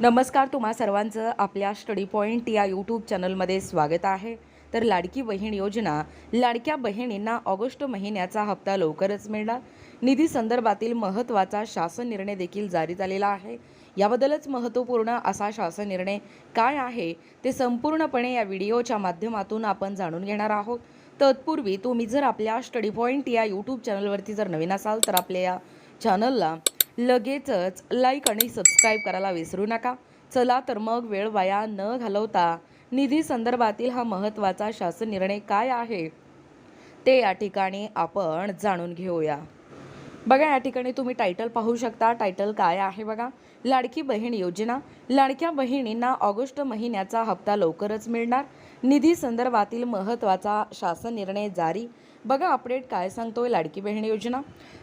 नमस्कार तुम्हा सर्वांचं आपल्या स्टडी पॉईंट या यूट्यूब चॅनलमध्ये स्वागत आहे. तर लाडकी बहीण योजना लाडक्या बहिणींना ऑगस्ट महिन्याचा हप्ता लवकरच मिळणार. निधी संदर्भातील महत्त्वाचा शासन निर्णय देखील जारी झालेला आहे. याबद्दलच महत्त्वपूर्ण असा शासन निर्णय काय आहे ते संपूर्णपणे या व्हिडिओच्या माध्यमातून आपण जाणून घेणार आहोत. तत्पूर्वी तुम्ही जर आपल्या स्टडी पॉईंट या यूट्यूब चॅनलवरती जर नवीन असाल तर आपल्या या चॅनलला लगेचच लाईक आणि सबस्क्राईब करायला विसरू नका. चला तर मग वेळ वाया न घालवता निधी संदर्भातील हा महत्त्वाचा शासन निर्णय काय आहे? ते या ठिकाणी आपण जाणून घेऊया. बघा या ठिकाणी तुम्ही टायटल पाहू शकता. टायटल काय आहे बघा? लाडकी बहीण योजना. लाडक्या बहिणींना ऑगस्ट महिन्याचा हप्ता लवकरच मिळणार. निधी संदर्भातील महत्त्वाचा शासन निर्णय जारी. बघा अपडेट काय सांगतोय लाडकी बहीण योजना.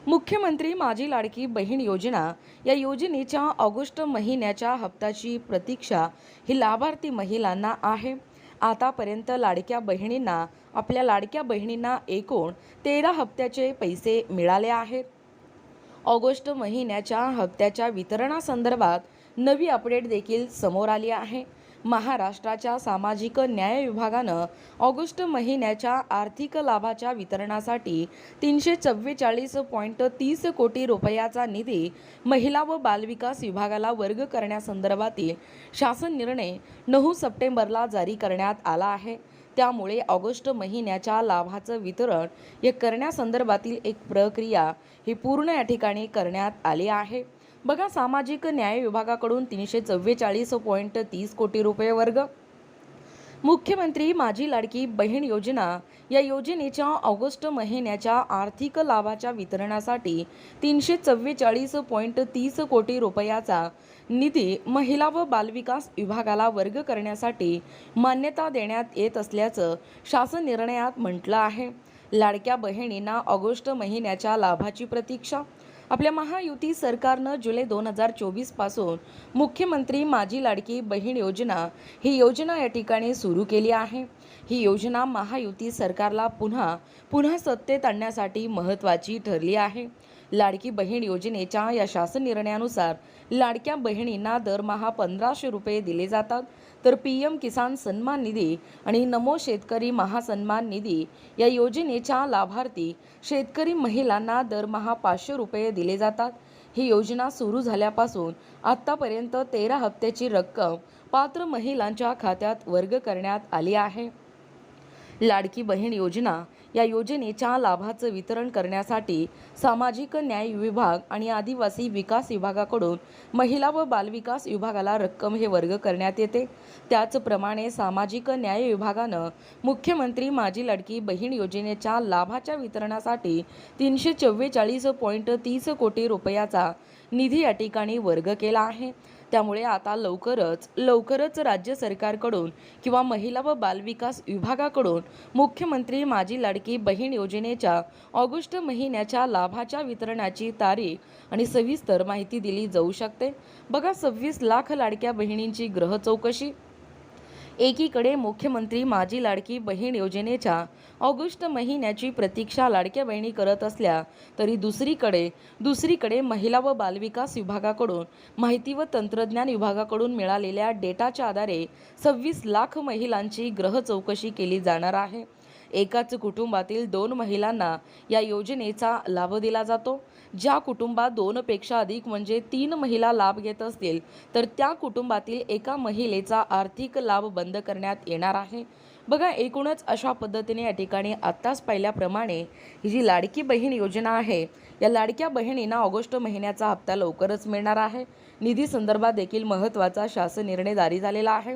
मुख्यमंत्री माझी लाडकी बहीण योजना या योजनेच्या ऑगस्ट महिन्याच्या हप्त्याची प्रतीक्षा ही लाभार्थी महिलांना आहे. आतापर्यंत लाडक्या बहिणींना आपल्या लाडक्या बहिणींना एकूण तेरा हप्त्याचे पैसे मिळाले आहेत. ऑगस्ट महिन्याच्या हप्त्याच्या वितरणासंदर्भात नवी अपडेट देखील समोर आली आहे. महाराष्ट्राच्या सामाजिक न्याय विभागानं ऑगस्ट महिन्याच्या आर्थिक लाभाच्या वितरणासाठी तीनशे चव्वेचाळीस पॉईंट तीस कोटी रुपयाचा निधी महिला व बालविकास विभागाला वर्ग करण्यासंदर्भातील शासन निर्णय नऊ सप्टेंबरला जारी करण्यात आला आहे. त्यामुळे ऑगस्ट महिन्याच्या लाभाचं वितरण हे करण्यासंदर्भातील एक प्रक्रिया ही पूर्ण या ठिकाणी करण्यात आली आहे. बघा सामाजिक न्याय विभागाकडून तीनशे चव्वेचाळीस पॉईंट तीस कोटी रुपये वर्ग. मुख्यमंत्री माझी लाडकी बहीण योजना या योजनेच्या ऑगस्ट महिन्याच्या आर्थिक लाभाच्या वितरणासाठी तीनशे चव्वेचाळीस पॉईंट तीस कोटी रुपयाचा निधी महिला व बालविकास विभागाला वर्ग करण्यासाठी मान्यता देण्यात येत असल्याचं शासन निर्णयात म्हटलं आहे. लाडक्या बहिणींना ऑगस्ट महिन्याच्या लाभाची प्रतीक्षा आपल्या महायुती सरकारनं जुलै दोन हजार चोवीसपासून मुख्यमंत्री माझी लाडकी बहीण योजना ही योजना या ठिकाणी सुरू केली आहे. ही योजना महायुती सरकारला पुन्हा पुन्हा सत्तेत आणण्यासाठी महत्त्वाची ठरली आहे. लाडकी बहीण योजनेच्या या शासन निर्णयानुसार लाडक्या बहिणींना दरमहा पंधराशे रुपये दिले जातात. तर पी एम किसान सन्मान निधी आणि नमो शेतकरी महासन्मान निधी या योजनेच्या लाभार्थी शेतकरी महिलांना दरमहा पाचशे रुपये दिले जातात. ही योजना सुरू झाल्यापासून आत्तापर्यंत तेरा हप्त्याची रक्कम पात्र महिलांच्या खात्यात वर्ग करण्यात आली आहे. लाडकी बहीण योजना. या योजनेच्या लाभाचं वितरण करण्यासाठी सामाजिक न्याय विभाग आणि आदिवासी विकास विभागाकडून महिला व बालविकास विभागाला रक्कम हे वर्ग करण्यात येते. त्याचप्रमाणे सामाजिक न्याय विभागानं मुख्यमंत्री माझी लाडकी बहीण योजनेच्या लाभाच्या वितरणासाठी तीनशे चव्वेचाळीस पॉईंट तीस कोटी रुपयाचा निधी या ठिकाणी वर्ग केला आहे. त्यामुळे आता लवकरच लवकरच राज्य सरकारकडून किंवा महिला व बालविकास विभागाकडून मुख्यमंत्री माझी लाडकी बहीण योजनेच्या ऑगस्ट महिन्याच्या लाभाच्या वितरणाची तारीख आणि सविस्तर माहिती दिली जाऊ शकते. बघा सव्वीस लाख लाडक्या बहिणींची ग्रह चौकशी एकीकडे मुख्यमंत्री माझी लाडकी बहीण योजनेच्या ऑगस्ट महिन्याची प्रतीक्षा लाडक्या बहिणी करत असल्या तरी दुसरीकडे दुसरीकडे महिला व बालविकास विभागाकडून माहिती व तंत्रज्ञान विभागाकडून मिळालेल्या डेटाच्या आधारे सव्वीस लाख महिलांची ग्रह चौकशी केली जाणार आहे. एकाच कुटुंबातील दोन महिलांना या योजनेचा लाभ दिला जातो. ज्या कुटुंबात दोनपेक्षा अधिक म्हणजे तीन महिला लाभ घेत असतील तर त्या कुटुंबातील एका महिलेचा आर्थिक लाभ बंद करण्यात येणार आहे. बघा एकूणच अशा पद्धतीने या ठिकाणी आत्ताच पाहिल्याप्रमाणे ही जी लाडकी बहीण योजना आहे या लाडक्या बहिणींना ऑगस्ट महिन्याचा हप्ता लवकरच मिळणार आहे. निधी संदर्भात देखील महत्त्वाचा शासन निर्णय जारी झालेला आहे.